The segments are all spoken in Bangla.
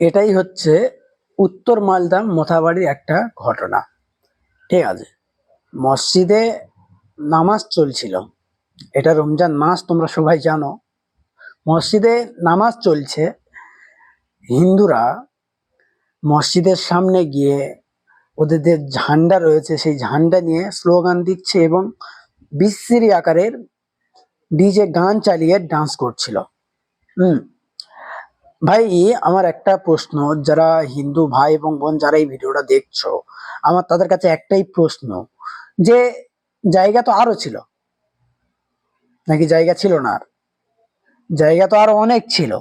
এটাই হচ্ছে উত্তর মালদা মোথাবাড়ির একটা ঘটনা। ঠিক আছে? মসজিদে নামাজ চলছিল। এটা রমজান মাস, তোমরা সবাই জানো। মসজিদে নামাজ চলছে। হিন্দুরা মসজিদের সামনে গিয়ে ওদের যে ঝান্ডা রয়েছে, সেই ঝান্ডা নিয়ে স্লোগান দিচ্ছে এবং বিশ্রী আকারের ডিজে গান চালিয়ে ডান্স করছিল। হুম? ভাই আমার একটা প্রশ্ন, যারা হিন্দু ভাই এবং বোন যারা এই ভিডিওটা দেখছ, আমার তাদের কাছে একটাই প্রশ্ন, যে জায়গা তো আরও ছিল, নাকি জায়গা ছিল না আর? জায়গা তো আরও অনেক ছিল,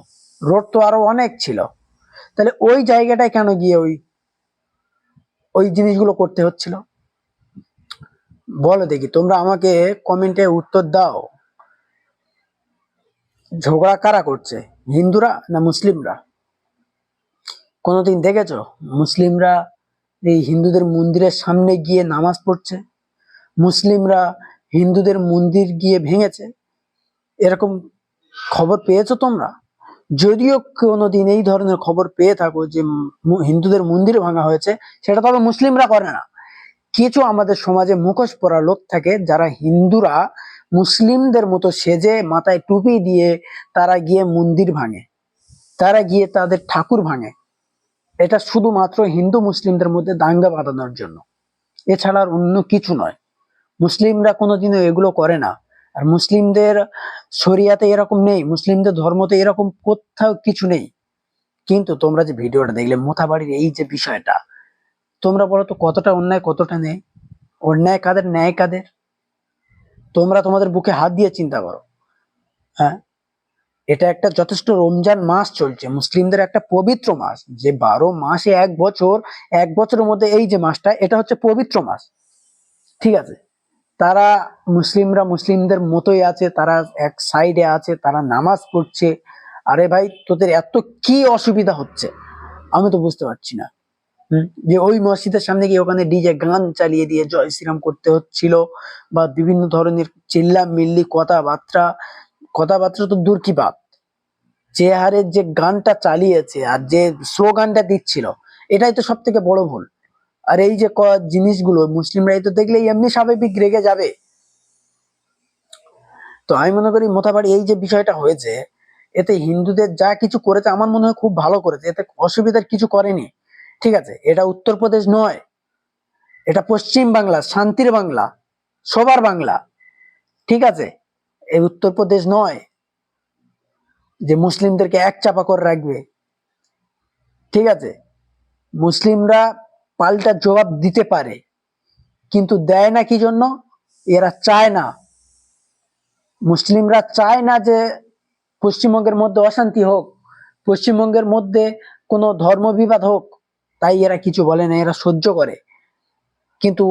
রোড তো আরও অনেক ছিল, তাহলে ওই জায়গাটায় কেন গিয়ে ওই ওই জিনিসগুলো করতে হচ্ছিল? বলো দেখি, তোমরা আমাকে কমেন্টে উত্তর দাও। ঝগড়া কারা করছে? হিন্দুরা না মুসলিমরা? কোনোদিন দেখেছ? মুসলিমরা এই হিন্দুদের মন্দিরের সামনে গিয়ে নামাজ পড়ছে? মুসলিমরা হিন্দুদের মন্দির গিয়ে ভেঙেছে? এরকম খবর পেয়েছ তোমরা? যদিও কোনোদিন এই ধরনের খবর পেয়ে থাকো যে হিন্দুদের মন্দির ভাঙা হয়েছে, সেটা তবে মুসলিমরা করে না। কিছু আমাদের সমাজে মুখোশ পরা লোক থাকে যারা হিন্দুরা মুসলিমদের মতো সেজে মাথায় টুপি দিয়ে তারা গিয়ে মন্দির ভাঙে। তারা গিয়ে তাদের ঠাকুর ভাঙে। এটা শুধুমাত্র হিন্দু মুসলিমদের মধ্যে দাঙ্গা বাঁধানোর জন্য। এছাড়া আর অন্য কিছু নয়। মুসলিমরা কোনোদিনও এগুলো করে না। আর মুসলিমদের শরিয়াতে এরকম নেই, মুসলিমদের ধর্মতে এরকম কোথাও কিছু নেই। কিন্তু তোমরা যে ভিডিওটা দেখলে, মোথাবাড়ির এই যে বিষয়টা, তোমরা বলো তো কতটা অন্যায়, কতটা নেই অন্যায় কাদের, ন্যায় কাদের? তোমরা তোমাদের বুকে হাত দিয়ে চিন্তা করো। হ্যাঁ? এটা একটা যথেষ্ট রমজান মাস চলছে। মুসলিমদের একটা পবিত্র মাস। যে বারো মাসে এক বছর, এক বছরের মধ্যে এই যে মাসটা, এটা হচ্ছে পবিত্র মাস। ঠিক আছে? তারা মুসলিমরা মুসলিমদের মতোই আছে, তারা এক সাইডে আছে, তারা নামাজ পড়ছে। আরে ভাই, তোদের এত কি অসুবিধা হচ্ছে? আমি তো বুঝতে পারছি না। যে ওই মসজিদের সামনে গিয়ে ওখানে ডিজে গান চালিয়ে দিয়ে জয় শ্রীরাম করতে হচ্ছিল বা বিভিন্ন ধরনের চিল্লা মিল্লি কথাবার্তা কথাবার্তা তো দূর কি বাত? যে হারে যে গানটা চালিয়েছে আর যে স্লোগানটা দিচ্ছিল, এটাই তো সব থেকে বড় ভুল। আর এই যে জিনিসগুলো মুসলিমরা তো দেখলে এমনি স্বাভাবিক রেগে যাবে। তো আমি মনে করি মোতাবাড়ি এই যে বিষয়টা হয়েছে, এতে হিন্দুদের যা কিছু করেছে, আমার মনে হয় খুব ভালো করেছে। এতে অসুবিধার কিছু করেনি। ঠিক আছে, এটা উত্তরপ্রদেশ নয়, এটা পশ্চিম বাংলা, শান্তির বাংলা, সবার বাংলা, ঠিক আছে, এই উত্তরপ্রদেশ নয়, যে মুসলিমদেরকে এক চাপা করে রাখবে, ঠিক আছে, মুসলিমরা পাল্টা জবাব দিতে পারে, কিন্তু দেয় না কি জন্য, এরা চায় না, মুসলিমরা চায় না যে পশ্চিমবঙ্গের মধ্যে অশান্তি হোক, পশ্চিমবঙ্গের মধ্যে কোনো ধর্ম বিবাদ হোক তাই এরা কিছু বলে না, এরা সহ্য করে। কিন্তু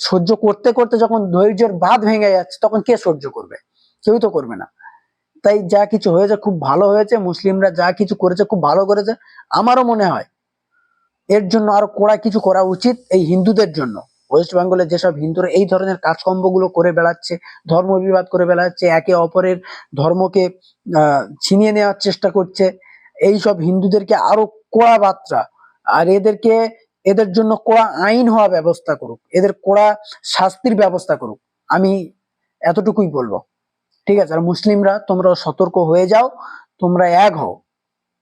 সহ্য করতে করতে যখন ধৈর্যের বাঁধ ভেঙে যাচ্ছে, তখন কে সহ্য করবে? কেউ তো করবে না। তাই যা কিছু হয়েছে খুব ভালো হয়েছে, মুসলিমরা যা কিছু করেছে খুব ভালো করেছে, আমারও মনে হয় এর জন্য আরও কড়া কিছু করা উচিত এই হিন্দুদের জন্য। ওয়েস্ট বেঙ্গলের যেসব হিন্দুরা এই ধরনের কাজকর্মগুলো করে বেড়াচ্ছে, ধর্ম বিবাদ করে বেড়াচ্ছে, একে অপরের ধর্মকে ছিনিয়ে নেওয়ার চেষ্টা করছে এই সব হিন্দুদেরকে আরও কড়া বার্তা আর এদেরকে, এদের জন্য কড়া আইন হওয়া ব্যবস্থা করুক, এদের কড়া শাস্তির ব্যবস্থা করুক, আমি এতটুকুই বলব। ঠিক আছে, আর মুসলিমরা তোমরা সতর্ক হয়ে যাও, তোমরা এক হও।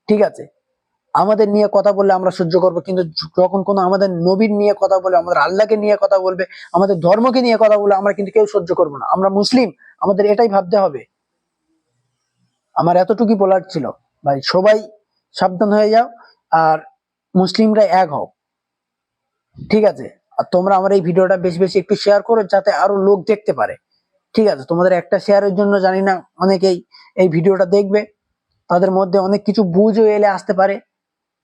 ঠিক আছে, আমাদের নিয়ে কথা বললে আমরা সহ্য করব, কিন্তু যখন কোনো আমাদের নবীর নিয়ে কথা বলে, আমাদের আল্লাহকে নিয়ে কথা বলবে, আমাদের ধর্মকে নিয়ে কথা বলে, আমরা কিন্তু কেউ সহ্য করব না। আমরা মুসলিম, আমাদের এটাই ভাবতে হবে। আমার এতটুকুই বলার ছিল। ভাই, সবাই সাবধান হয়ে যাও, আর মুসলিমরা এক হও। ঠিক আছে? আর তোমরা আমার এই ভিডিওটা বেশি বেশি একটু শেয়ার করো যাতে আরও লোক দেখতে পারে। ঠিক আছে? তোমাদের একটা শেয়ারের জন্য জানি না অনেকেই এই ভিডিওটা দেখবে। তাদের মধ্যে অনেক কিছু বুঝও এলে আসতে পারে।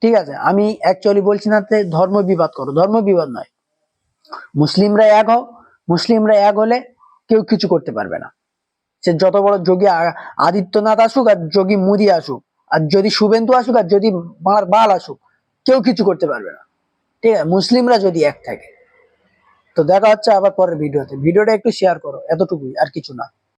ঠিক আছে? আমি অ্যাকচুয়ালি বলছি না যে ধর্ম বিবাদ করো। ধর্ম বিবাদ নয়। মুসলিমরা এক হও। মুসলিমরা এক হলে কেউ কিছু করতে পারবে না। সে যত বড় যোগী আদিত্যনাথ আসুক আর যোগী মোদি আসুক, আর যদি শুভেন্দু আসুক আর যদি বাল আসুক কেউ কিছু করতে পারবে না। ঠিক আছে? মুসলিমরা যদি এক থাকে। তো দেখা হচ্ছে আবার পরের ভিডিওতে। ভিডিওটা একটু শেয়ার করো, এতটুকুই, আর কিছু না।